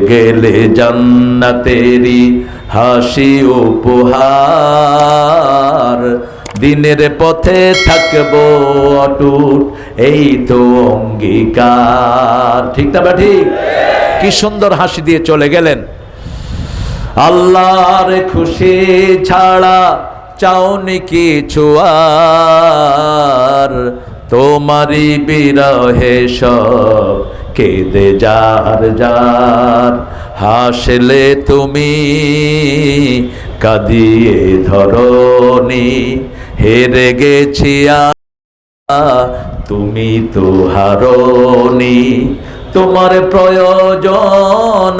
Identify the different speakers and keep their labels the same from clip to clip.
Speaker 1: গেলে জান্নাতেরি হাসি উপহার। দিনের পথে থাকব অটুট, এই তো অঙ্গীকার। ঠিক না ঠিক? কি সুন্দর হাসি দিয়ে চলে গেলেন। আল্লাহর খুশি ছাড়া চাওনি কিছু আর। তোমারই বিরহে সব কেঁদে যার যার, হাসলে তুমি, কাঁদিয়ে ধরনি, হেরে গেছি আ- তুমি তো হারনি। তোমার প্রয়োজন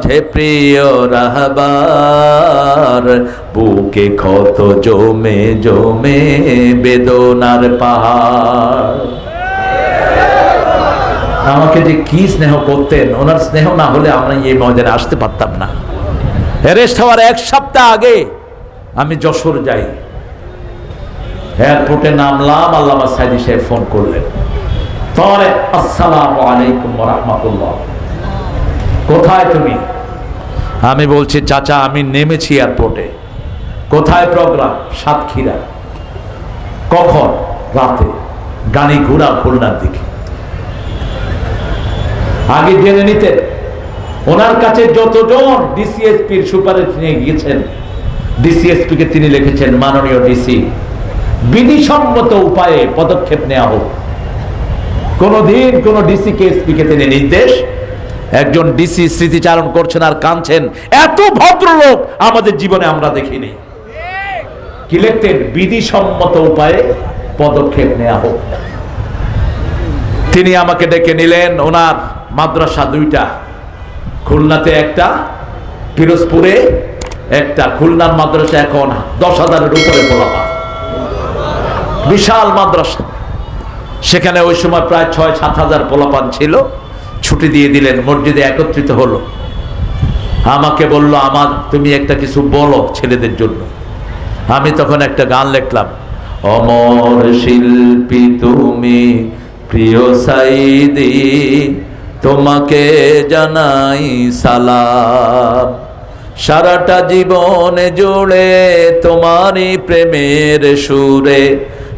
Speaker 1: আছে প্রিয় রাহবার, বুকে ক্ষত জমে জমে বেদনার পাহাড়। আমাকে যে কি স্নেহ করতেন, ওনার স্নেহ না হলে আমরা এই ময়দানে আসতে পারতাম না। অ্যারেস্ট হওয়ার এক সপ্তাহ আগে আমি যশোর যাই। এয়ারপোর্টে নামলাম আল্লামা সাইদি সাহেব ফোন করলেন। তরে, আসসালামু আলাইকুম রহমতুল্লাহ। কোথায় তুমি? আমি বলছি, চাচা, আমি নেমেছি এয়ারপোর্টে কোথায় প্রোগ্রাম সাতক্ষীরা। কখন? রাতে। গাড়ি ঘোড়া, খুলনার দিকে। আগে জেনে নিতেন, ওনার কাছে যতজন ডিসিএসপির সুপারিশ নিয়ে গিয়েছেন ডিসিএসপি কে তিনি লিখেছেন মাননীয় ডিসি বিধিসম্মত উপায়ে পদক্ষেপ নেওয়া হোক। কোনদিন কোন ডিসি কে এসপি কে তিনি নির্দেশ, একজন ডিসি স্মৃতিচারণ করছেন আর কাঁদছেন, এত ভদ্রলোক আমাদের জীবনে আমরা দেখিনি। কি লিখতেন? বিধিসম্মত উপায়ে পদক্ষেপ নেওয়া হোক। তিনি আমাকে ডেকে নিলেন, ওনার মাদ্রাসা দুইটা, খুলনাতে একটা, পিরোজপুরে একটা, খুলনার মাদ্রাসা এখন দশ হাজারের উপরে পড়াবা বিশাল মাদ্রাসা। সেখানে ওই সময় প্রায় ছয়, সাত হাজার পোলাপান ছিল। ছুটি দিয়ে দিলেন, মসজিদে একত্রিত হলো। আমাকে বলল, আমার, তুমি একটা কিছু বলো ছেলেদের জন্য। আমি তখন একটা গান লিখলাম, অমর শিল্পী তুমি, প্রিয় সাইদি তোমাকে জানাই সালাম। সারাটা জীবনে জুড়ে তোমারই প্রেমের সুরে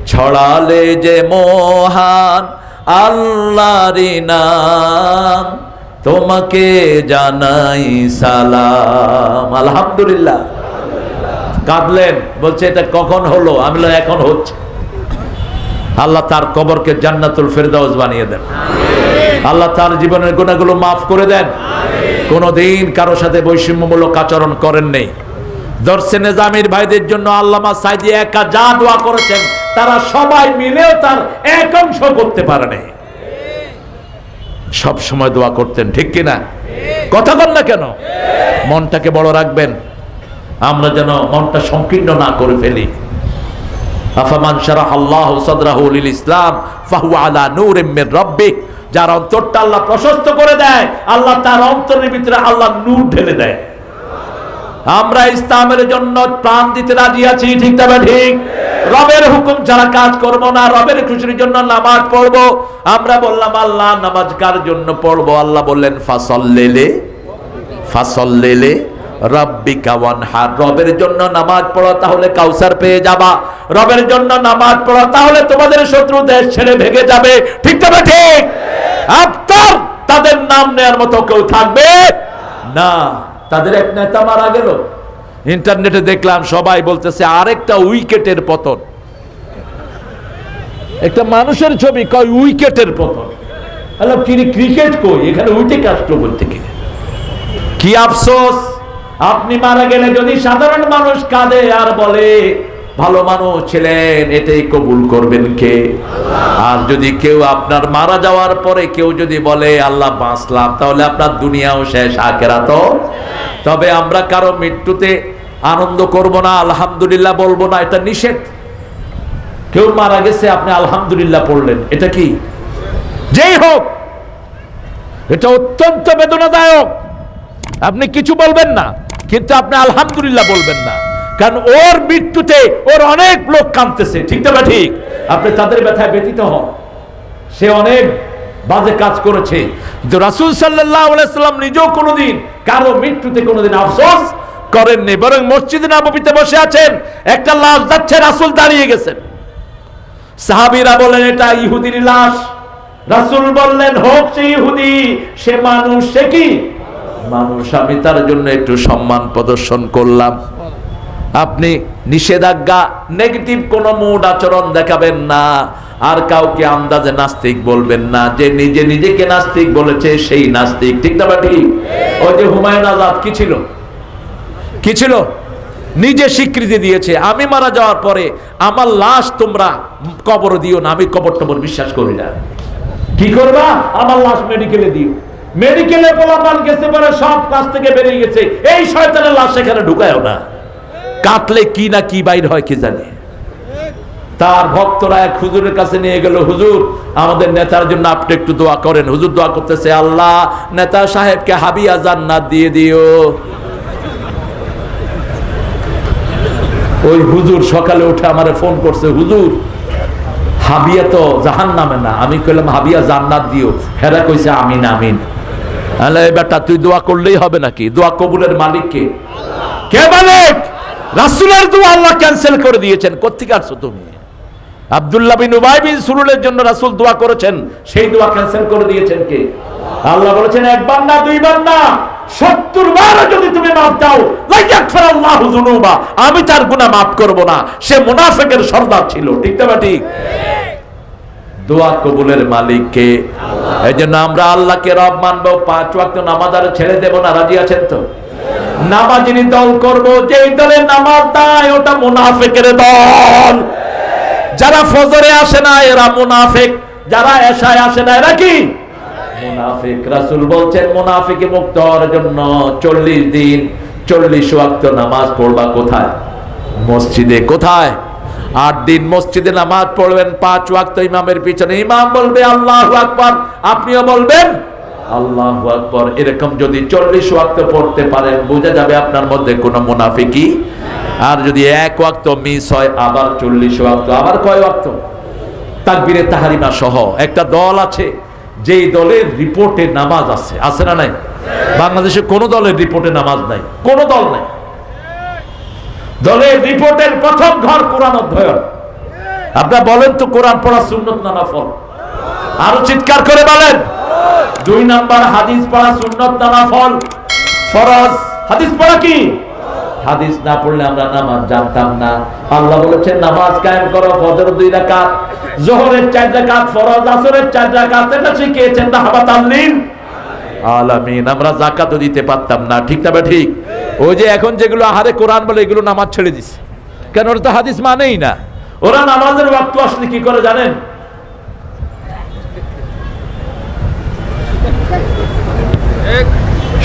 Speaker 1: ছড়ালে যে মহান আল্লাহরি নাম। তোমাকে জানাই সালাম। আলহামদুলিল্লাহ। কাঁদলেন, বলছে, এটা কখন হলো? আমি এখন হচ্ছে। আল্লাহ তার কবরকে জান্নাতুল ফেরদাউস বানিয়ে দেন। আল্লাহ তার জীবনের গুণাগুলো মাফ করে দেন। কোনোদিন কারও সাথে বৈষম্যমূলক আচরণ করেন নেই। দর্শে নেজামির ভাইদের জন্য আল্লামা সাইদি একা যা দোয়া করেছেন তারা সবাই মিলেও তার এক অংশ করতে পারে নাই। সব সময় দোয়া করতেন ঠিক কিনা? কথা বল না কেন? মনটাকে বড় রাখবেন। আমরা যেন মনটা সংকীর্ণ না করে ফেলি। আফামান শারাহ আল্লাহ সাদরাহু লিল ইসলাম ফাহু আলা নূরিম মির রাব্বি যার অন্তরটা আল্লাহ প্রশস্ত করে দেয়, আল্লাহ তার অন্তরের ভিতরে আল্লাহ নূর ঢেলে দেয়। আমরা ইসলামের জন্য প্রাণ দিতে রাজি আছি, ঠিক তবে ঠিক। রবের হুকুম ছাড়া কাজ করব না, রবের খুশির জন্য নামাজ পড়ব। আমরা বললাম, আল্লাহ নামাজ কার জন্য পড়ব। আল্লাহ বললেন ফাসল্লেলে ফাসল্লেলে রব্বিকা ওয়ানহার। রবের জন্য নামাজ পড়ো, তাহলে কাউসার পেয়ে যাবা। রবের জন্য নামাজ পড়ো, তাহলে তোমাদের শত্রু দেশ ছেড়ে ভেগে যাবে। ঠিক তবে ঠিক? আপনার তাদের নাম নেয়ার মতো কেউ থাকবে না। তাদের এক নেতা মারা গেল। ইন্টারনেটে দেখলাম সবাই বলতেছে, আরেকটা উইকেটের পতন। একটা মানুষের ছবি, কয় উইকেটের পতন? আল্লাহ ক্রিকেট কই? এখানে উইকেট আসলো বলতে কি আফসোস? আপনি মারা গেলে যদি সাধারণ মানুষ কাঁদে আর বলে, ভালো মানুষ ছিলেন এটাই কবুল করবেন কে? আর যদি কেউ আপনার মারা যাওয়ার পরে কেউ যদি বলে, আল্লাহ বাঁচলাম, তাহলে আপনার দুনিয়াও শেষ আকেরা তো তবে আমরা কারও মৃত্যুতে আনন্দ করব না, আলহামদুলিল্লাহ বলব না, এটা নিষেধ। কেউ মারা গেছে, আপনি আলহামদুলিল্লাহ পড়লেন, এটা কি? যেই হোক, এটা অত্যন্ত বেদনাদায়ক। আপনি কিছু বলবেন না। কিন্তু আপনি আলহামদুলিল্লাহ বলবেন না। কারণ ওর মৃত্যুতে ওর অনেক লোক কাঁদতেছে ঠিক না ঠিক। আপনি তাদের ব্যথায় ব্যতীত হন। সে অনেক বাজে কাজ করেছে। কিন্তু রাসুল সাল্লাম নিজেও কোনোদিন কারও মৃত্যুতে কোনোদিন আফসোস করেননি। বরং মসজিদে নবমীতে বসে আছেন একটা লাশ যাচ্ছে রাসুল দাঁড়িয়ে গেছেন। সাহাবিরা বলেন এটা ইহুদির লাশ। রাসুল বললেন হোক সে ইহুদি সে মানুষ সে কি? মানুষ, আমি তার জন্য একটু সম্মান প্রদর্শন করলাম। আপনি নিষেধাজ্ঞা নেগেটিভ কোন মুড আচরণ দেখাবেন না। আর কাউকে আন্দাজে নাস্তিক বলবেন না। যে নিজে নিজেকে নাস্তিক বলেছে, সেই নাস্তিক। ঠিক না ঠিক ওই যে হুমায়ুন আজাদ, কি ছিল? কি ছিল? নিজে স্বীকৃতি দিয়েছে। আমি মারা যাওয়ার পরে আমার লাশ তোমরা কবর দিও না, আমি কবর টবর বিশ্বাস করি না। কি করবা? আমার লাশ মেডিকেলে দিও। মেডিকেলে পোলাপান গেছে পরে সব কাছ থেকে বেরিয়ে গেছে। এই শয়তানের লাশ সেখানে ঢুকায়ও না। কাটলে কি না কি বাইর হয় কি জানে? তার ভক্তরা এক হুজুরের কাছে নিয়ে গেল, হুজুর, আমাদের নেতার জন্য আপনি একটু দোয়া করেন। হুজুর দোয়া করতেছে, আল্লাহ, নেতা সাহেবকে হাবিয়া জান্নাত দিয়ে দিও। ওই হুজুর সকালে উঠে আমারে ফোন করছে, হুজুর, হাবিয়া তো জাহান নামে না। আমি কইলাম, হাবিয়া জান্নাত দিও। হেরা কইছে, আমিন আমিন। বেটা, তুই দোয়া করলেই হবে নাকি? দোয়া কবুলের মালিক কে? মালিক? রাসূলের দোয়া আল্লাহ ক্যান্সেল করে দিয়েছেন। আসছো তুমি? আব্দুল্লাহ বিন উবাই বিন সুরুলের জন্য রাসূল দোয়া করেছেন। সেই দোয়া ক্যান্সেল করে দিয়েছেন কে? আল্লাহ বলেছেন, একবার না, দুইবার না, সত্তর বার যদি তুমি মাফ দাও আমি তার গুনাহ মাফ করব না। সে মুনাফিকের সর্দার ছিল, ঠিক না ঠিক? দোয়া কবুলের মালিক কে এই জন্য আমরা আল্লাহকে রব মানবো, পাঁচ ওয়াক্ত নামাজ আর ছেড়ে দেব না, রাজি আছেন তো? নামাজিনী দল করব, যেই দলের নামাজ নাই ওটা মুনাফিকের দল। যারা ফজরে আসে না, এরা মুনাফিক। যারা এশায় আসে না, এরা কি? মুনাফিক। রাসূল বলছেন, মুনাফিকে মুক্ত হওয়ার জন্য চল্লিশ দিন, চল্লিশ ওয়াক্ত নামাজ পড়বা কোথায়? মসজিদে। কোথায়? আট দিন মসজিদে নামাজ পড়বেন, পাঁচ ওয়াক্ত ইমামের পিছনে। ইমাম বলবে, আল্লাহ আকবার। আপনিও বলবেন, আল্লাহ আকবার। এরকম যদি চল্লিশ ওয়াক্ত পড়তে পারেন, বোঝা যাবে আপনার মধ্যে কোনো মুনাফিকি আর যদি এক ওয়াক্ত মিস হয়, আবার চল্লিশ ওয়াক্ত, আবার কয় ওয়াক্ত? তাকবিরে তাহারিমা সহ। একটা দল আছে, যেই দলের রিপোর্টে নামাজ আছে। আছে না নাই? বাংলাদেশে কোন দলের রিপোর্টে নামাজ নাই। কোন দল নাই। দলের রিপোর্টের প্রথম ঘর কোরআন অধ্যয়ন। আপনারা বলেন তো কোরআন পড়া সুন্নত না নফল? আরও চিৎকার করে বলেন। দুই নাম্বার, হাদিস পড়া সুন্নত না নফল? ফরজ। হাদিস পড়া কি? হাদিস না পড়লে আমরা নামাজ জানতাম না। আল্লাহ বলেছেন, নামাজ কায়েম করো, ফজর দুই রাকাত, জোহরের চার রাকাত, ফরজ আসরের চার রাকাত, এটা শিখিয়েছেন রাহমাত আল্লিন আলামিন। আমরা জাকাতও দিতে পারতাম না, ঠিক না ঠিক? ওই যে এখন যেগুলো আহারে কোরআন বলে, এগুলো নামাজ ছেড়ে দিছে। কেন ওরা তো হাদিস মানেই না। ওরা নামাজের ওয়াক্ত আসলে কি করে জানেন?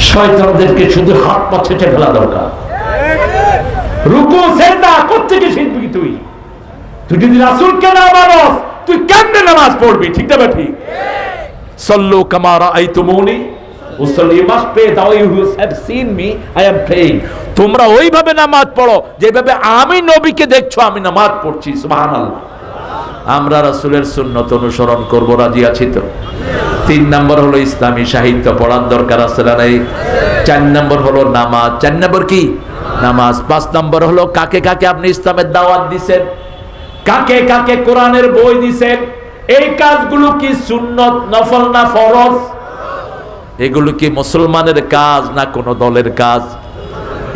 Speaker 1: শয়তানদেরকে শুধু হাত পা ছেটে ফেলা দরকার। রুকু সেজদা কোত্থেকে শিখবি তুই? তুই যদি রাসূলকে না মানস, তুই কেমনে নামাজ পড়বি? ঠিক না ঠিক? সল্লু কামারা তোমরা ওইভাবে নামাজ পড়ো, যেভাবে আমি নবীকে দেখছ, আমি নামাজ পড়ছি আমরা রাসূলের সুন্নত অনুসরণ করব, রাজি আছি তো? তিন নম্বর হলো ইসলামী সাহিত্য, পড়ার দরকার আছে না নাই? চার নম্বর হলো নামাজ, চার নম্বর কি? নামাজ। পাঁচ নম্বর হলো কাকে কাকে আপনি ইসলামের দাওয়াত দিছেন? কাকে কাকে কোরআনের বই দিছেন? এই কাজগুলো কি সুন্নত, নফল না ফরজ? এগুলো কি মুসলমানের কাজ না কোনো দলের কাজ?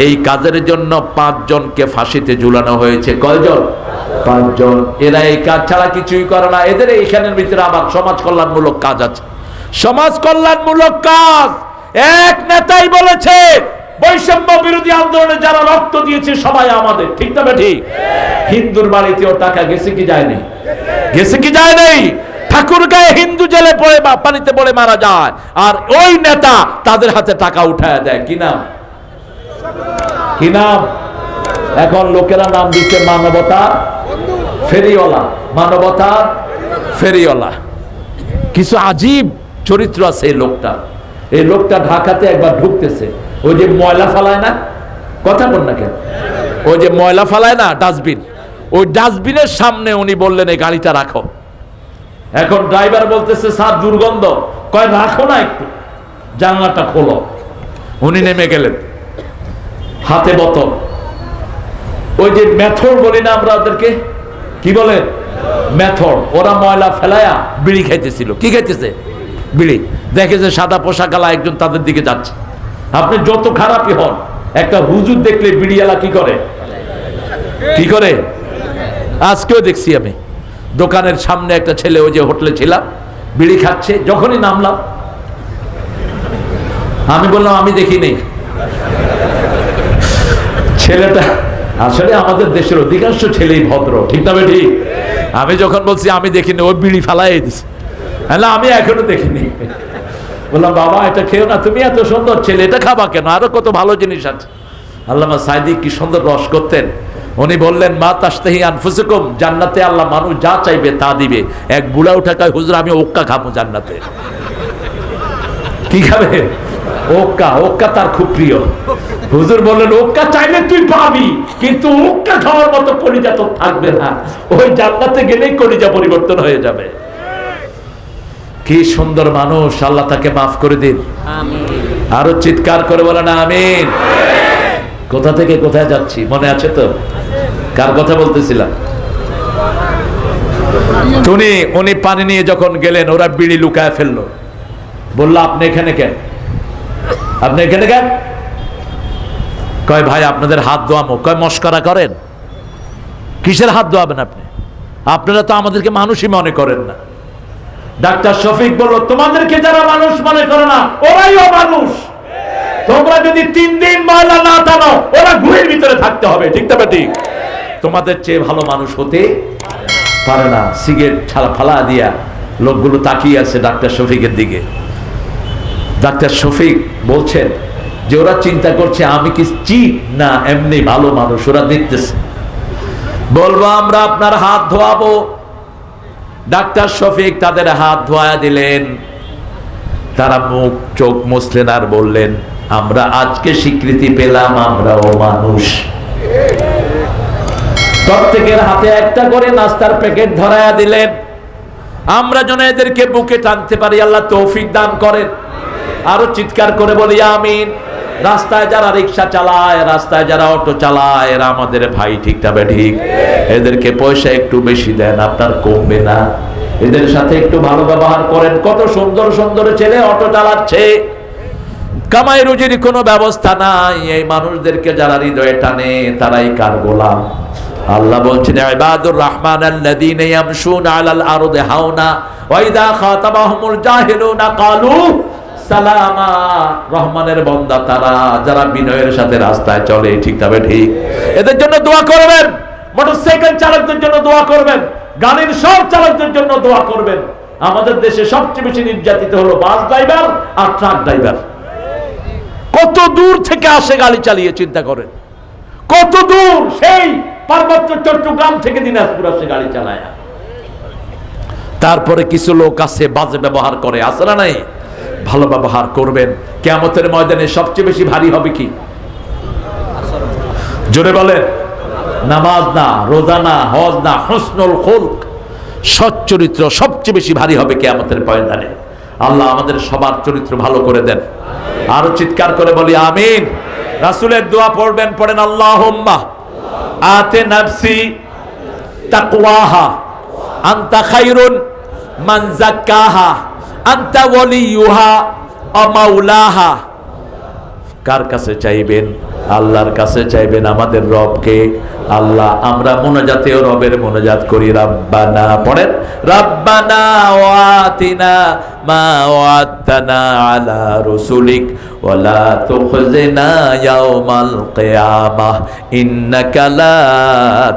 Speaker 1: এই কাজের জন্য পাঁচজনকে ফাঁসিতে ঝুলানো হয়েছে। কয়জন? পাঁচজন। এরা এই কাজ ছাড়া কিছুই করে না। এদের এইখানের ভিতরে আবার সমাজ কল্যাণমূলক কাজ আছে। সমাজ কল্যাণমূলক কাজ। এক নেতাই বলেছে বৈষম্য বিরোধী আন্দোলনে যারা রক্ত দিয়েছে সবাই আমাদের। ঠিক না ঠিক। হিন্দুর বাড়িতেও টাকা গেছে কি যায়নি গেছে কি যায় নাই? ঠাকুর গায়ে হিন্দু জেলে পড়ে বা পানিতে পড়ে মারা যায়, আর ওই নেতা তাদের হাতে টাকা উঠায় দেয়। কি নাম? কি নাম? এখন লোকেরা নাম দিচ্ছে মানবতা ফেরিওয়ালা। মানবতা ফেরিওয়ালা। কিছু আজীব চরিত্র আছে এই লোকটা। এই লোকটা ঢাকাতে একবার ঢুকতেছে। ওই যে ময়লা ফালায় না? কথা বল না কেন? ওই যে ময়লা ফালায় না, ডাস্টবিন? ওই ডাস্টবিনের সামনে উনি বললেন, এই গাড়িটা রাখো। এখন ড্রাইভার বলতেছে, স্যার, দুর্গন্ধ। কয়, রাখো না একটু। জানলাটা খোলো। উনি নেমে গেলেন। হাতে বোতল। ওই যে মেথর বলি না আমরা ওদেরকে? কি বলে? মেথর। ওরা ময়লা ফেলায়া বিড়ি খাইতেছিল। কি খাইতেছে? বিড়ি। দেখে যে সাদা পোশাকালা একজন তাদের দিকে যাচ্ছে। আপনি যত খারাপই হন, একটা হুজুর দেখলে বিড়িওয়ালা কি করে? কি করে? আজকেও দেখছি আমি। দোকানের সামনে একটা ছেলে, ওই যে হোটেলে ছিলাম, বিড়ি খাচ্ছে, যখনই নামলাম, আমি বললাম, আমি দেখিনি ছেলেটা, আসলে আমাদের দেশের অধিকাংশ ছেলেই ভদ্র, ঠিক না ঠিক আমি যখন বলছি, আমি দেখিনি ওই বিড়ি ফালাই দিছে। না আমি এখনও দেখিনি। বললাম, বাবা, এটা খেও না, তুমি এত সুন্দর ছেলে, এটা খাবা কেন? আরও কত ভালো জিনিস আছে। আল্লামা সাইদি কি সুন্দর রস করতেন। উনি বললেন মা তাস্তাহি আনফুসুকুম জান্নাতে আল্লাহ মানুষ যা চাইবে তা দিবে। এক বুড়া উঠা কয় হুজুর আমি ওক্কা খাব জান্নাতে। কি খাবে? ওক্কা ওক্কা তার খুব প্রিয়। হুজুর বললেন ওক্কা চাইলে তুই পাবি কিন্তু ওক্কা খাওয়ার মতো কলিজা তো থাকবে না। ওই জান্নাতে গেলেই কলিজা পরিবর্তন হয়ে যাবে। কি সুন্দর মানুষ আল্লাহ তাকে মাফ করে দিন। আরও চিৎকার করে বলেন আমিন। কোথা থেকে কোথায় যাচ্ছি? মনে আছে তো? কার কথা বলতেছিলাম? উনি উনি পানি নিয়ে যখন গেলেন ওরা বিড়ি লুকায় ফেলল। বলল আপনি এখানে কেন? আপনি এখানে কেন? কয় ভাই আপনাদের হাত দোয়ামো কয় মস্করা করেন? কিসের হাত দোয়াবেন আপনি? আপনারা তো আমাদেরকে মানুষই মনে করেন না। ডাক্তার শফিক বলল তোমাদেরকে যারা মানুষ মনে করে না ওরাইও মানুষ। তোমরা যদি তিন দিন ময়লা না টানো, ওরা গুহের ভিতরে থাকতে হবে, ঠিক তবে ঠিক তোমাদের চেয়ে ভালো মানুষ হতে পারে না। সিগারেট ছাড়া ফালা দিয়া লোকগুলো তাকিয়ে আছে ডাক্তার শফিকের দিকে। ডাক্তার শফিক বলছেন যে ওরা চিন্তা করছে, আমি কি চিট না এমনি ভালো মানুষ, ওরা দেখতেছে। বলব, আমরা আপনার হাত ধোয়াবো। ডাক্তার শফিক তাদের হাত ধোয়া দিলেন। তারা মুখ চোখ মুছলেন আর বললেন আমরা আজকে স্বীকৃতি পেলাম আমরাও মানুষ। প্রত্যেকের হাতে একটা করে নাস্তার প্যাকেট ধরায়া দিলেন। আমরা যেন এদেরকে বুকে টানতে পারি, আল্লাহ তৌফিক দান করেন। আরও চিৎকার করে বলি, আমিন। রাস্তায় যারা রিক্সা চালায়, রাস্তায় যারা অটো চালায়, এরা আমাদের ভাই ঠিক তবে ঠিক? এদেরকে পয়সা একটু বেশি দেন, আপনার কমবে না। এদের সাথে একটু ভালো ব্যবহার করেন। কত সুন্দর সুন্দর ছেলে অটো চালাচ্ছে। কামাই রুজির কোনো ব্যবস্থা নাই। এই মানুষদেরকে যারা হৃদয়ে টানে, তারাই কার গোলাম? আল্লাহ বলছেন, ইবাদুর রহমান আল্লাযীনা ইয়ামশুনা আলাল আরদি হাওনা, ওয়া ইযা খাতাবাহুমুল জাহিলুনা ক্বালু সালামা। রহমানের বান্দা তারা, যারা বিনয়ের সাথে রাস্তায় চলে, ঠিক তবে ঠিক। এদের জন্য দোয়া করবেন। মোটরসাইকেল চালকদের জন্য দোয়া করবেন। গাড়ির সব চালকদের জন্য দোয়া করবেন। আমাদের দেশে সবচেয়ে বেশি নির্যাতিত হলো বাস ড্রাইভার আর ট্রাক ড্রাইভার। কত দূর থেকে আসে গাড়ি চালিয়ে, চিন্তা করেন। কত দূর সেই পার্বত্য চট্টগ্রাম থেকে দিনাজপুর আসে গাড়ি চালায়। তারপরে কিছু লোক আছে, বাজে ব্যবহার করে, আছে না নাই? ভালো ব্যবহার করবেন। কেমতের ময়দানে সবচেয়ে বেশি ভারী হবে কি? জোরে বলেন। নামাজ না, রোজা না, হজ না, হসনুল খুলক। সৎ চরিত্র সবচেয়ে বেশি ভারী হবে কেমতের ময়দানে। আল্লাহ আমাদের সবার চরিত্র ভালো করে দেন। আরও চিৎকার করে বলি, আমিন। রাসুলের দোয়া পড়বেন, পড়েন আল্লাহ আতে নাফসি তাকওয়াহা, আন্তা খাইরুন মান জাক্কাহা আন্তা ওয়ালিয়ুহা ও মাওলাহা। কার কাছে চাইবেন? আল্লাহর কাছে চাইবেন আমাদের রবকে। আল্লাহ, আমরা মোনাজাতেও রবের মোনাজাত করি। রাব্বানা, পড়েন? রাব্বানা ওয়াতিনা মা ওয়াতানা আলা রসুলিক। ওয়ালা তুখজিনা ইয়াউমাল কিয়ামাহ ইন্নাকা লা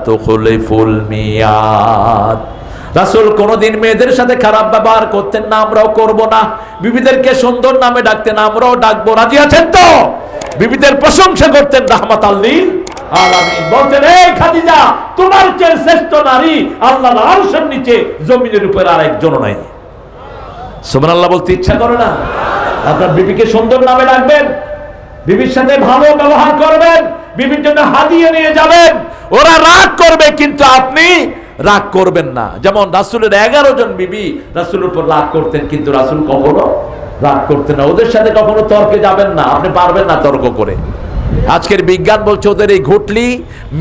Speaker 1: তুখলিফুল মিয়াদ। রাসুল কোনদিন মেয়েদের সাথে খারাপ ব্যবহার করতেন না, আমরাও করব না। বিবিদেরকে সুন্দর নামে ডাকতেন, আমরাও ডাকবো। রাজি আছেন তো? বিবিদের প্রশংসা করতেন রাহমাত আলামিন। বলতেন তোমার শ্রেষ্ঠ নারী বলতে ইচ্ছা না? বিবিকে সুন্দর নামে ডাকবেন, বিবির সাথে ভালো ব্যবহার করবেন, বিবির জন্য হাদিয়ে নিয়ে যাবেন। ওরা রাগ করবে, কিন্তু আপনি রাগ করবেন না। যেমন রাসুলের এগারো জন বিবি রাসুলের উপর রাগ করতেন, কিন্তু রাসুল কখনো রাগ করতেন না। ওদের সাথে কখনো তর্কে যাবেন না, আপনি পারবেন না তর্ক করে। আজকের বিজ্ঞান বলছে ওদের এই ঘটলি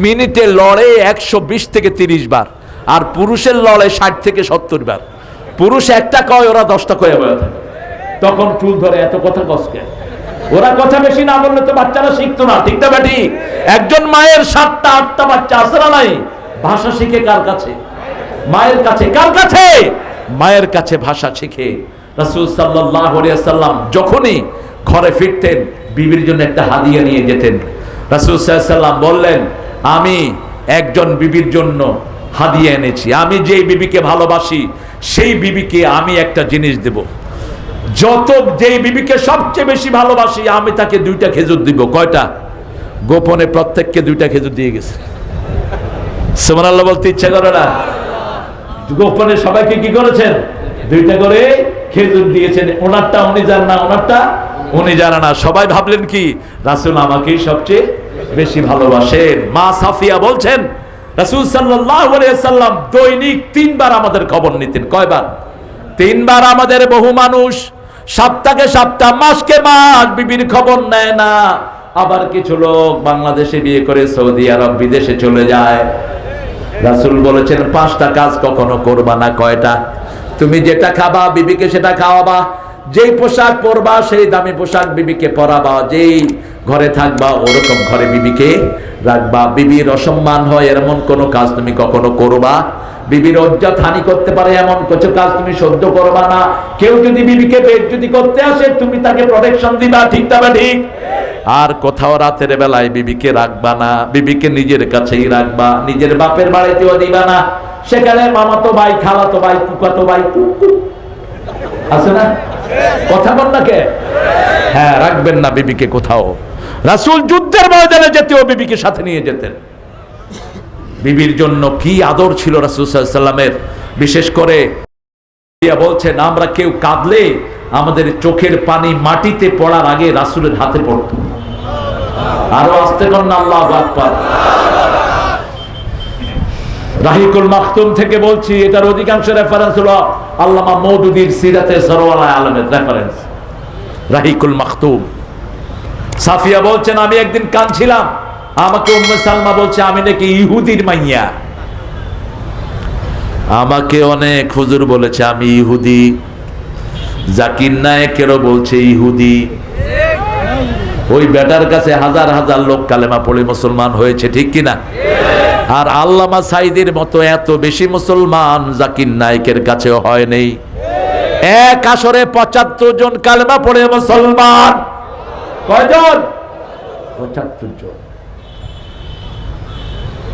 Speaker 1: মিনিটে লড়ে একশো বিশ থেকে তিরিশ বার, আর পুরুষের লড়ে ষাট থেকে সত্তর বার। পুরুষ একটা কয়, ওরা দশটা কয়ে বয়ে থাকে। তখন চুল ধরে এত কথা কসকে ওরা কথা বেশি না বললে তো বাচ্চারা শিখতো না, ঠিক না ব্যাটি একজন মায়ের সাতটা, আটটা বাচ্চা না নাই? ভাষা শিখে কার কাছে? মায়ের কাছে। কার কাছে? মায়ের কাছে ভাষা শিখে। রাসূল সাল্লাম যখনই ঘরে ফিরতেন, বিবির জন্য একটা হাদিয়া নিয়ে যেতেন। রাসূল সাল্লাম বললেন, আমি একজন বিবির জন্য হাদিয়া এনেছি। আমি যেই বিবিকে ভালোবাসি, সেই বিবিকে আমি একটা জিনিস দেব। যত যেই বিবিকে সবচেয়ে বেশি ভালোবাসি, আমি তাকে দুইটা খেজুর দিব। কয়টা? গোপনে প্রত্যেককে দুইটা খেজুর দিয়ে গেছে। সুমান আল্লাহ বলতে ইচ্ছা করে না। গোপনে সবাইকে কি করেছেন? দুইটা করে খেজুর দিয়েছেন। ওনারটা উনি জান না, ওনারটা উনি জানা না। সবাই ভাবলেন কি, রাসুল আমাকেই সবচেয়ে বেশি ভালোবাসেন। মা সাফিয়া বলছেন, রাসুল সাল্লাম দৈনিক তিনবার আমাদের খবর নিতেন। কয়বার? তিনবার আমাদের বহু মানুষ সপ্তাহে সপ্তাহ, মাসকে মাস বিবির খবর নেয় না। আবার কিছু লোক বাংলাদেশে বিয়ে করে সৌদি আরব বিদেশে চলে যায়। রাসুল বলেছেন, পাঁচটা কাজ কখনো করবা না, কয়টা? তুমি যেটা খাবা, বিবিকে সেটা খাওয়াবা। যেই পোশাক পরবা, সেই দামি পোশাক বিবিকে পরাবা। যেই ঘরে থাকবা, ওরকম ঘরে বিবিকে রাখবা। বিবির অসম্মান হয়, এমন কোনো কাজ তুমি কখনো করবা? বিবির অজ্জাত হানি করতে পারে, এমন কিছু কাজ তুমি সহ্য করবা না। কেউ যদি বিবিকে বেদ যদি করতে আসে, তুমি তাকে প্রোটেকশন দিবা, ঠিক তবে ঠিক? আর কোথাও রাতের বেলায় বিবিকে রাখবা না, বিবিকে নিজের কাছেই রাখবা, নিজের বাপের বাড়িতেও দিবা না। সেখানে মামাতো ভাই খালাতো ভাই কুকাতো ভাই কুকু আছে না? কথা বল না কে? হ্যাঁ রাখবেন না বিবিকে কোথাও। রাসূল যুদ্ধের ময়দানে যেতেও বিবিকে সাথে নিয়ে যেতেন। বিবির জন্য কি আদর ছিল রাসূল সাল্লামের বিশেষ করে বলছেন, আমরা কেউ কাঁদলে আমাদের চোখের পানি মাটিতে পড়ার আগে রাসূলের হাতে পড়ত। আরও আস্তে না, আল্লাহ রাহিকুল থেকে বলছি, এটার অধিকাংশ রেফারেন্স হলো আল্লামা মৌদুদির সিরাতে সরওয়ালা আলমের রেফারেন্স রাহিকুল মাখতুম। সাফিয়া বলছেন, আমি একদিন কাঁদছিলাম। আমাকে উম্মে সালমা বলছে, আমি নাকি ইহুদির মাইয়া। আমাকে অনেক হুজুর বলেছে, আমি ইহুদি। জাকির নায়কেরও বলছে ইহুদি। ওই বেটার কাছে হাজার হাজার লোক কালেমা পড়ে মুসলমান হয়েছে, ঠিক কিনা? আর আল্লামা সাইদের মতো এত বেশি মুসলমান জাকির নায়কের কাছে হয় নেই। এক আসরে পঁচাত্তর জন কালেমা পড়ে মুসলমান। কয়জন? পঁচাত্তর জন।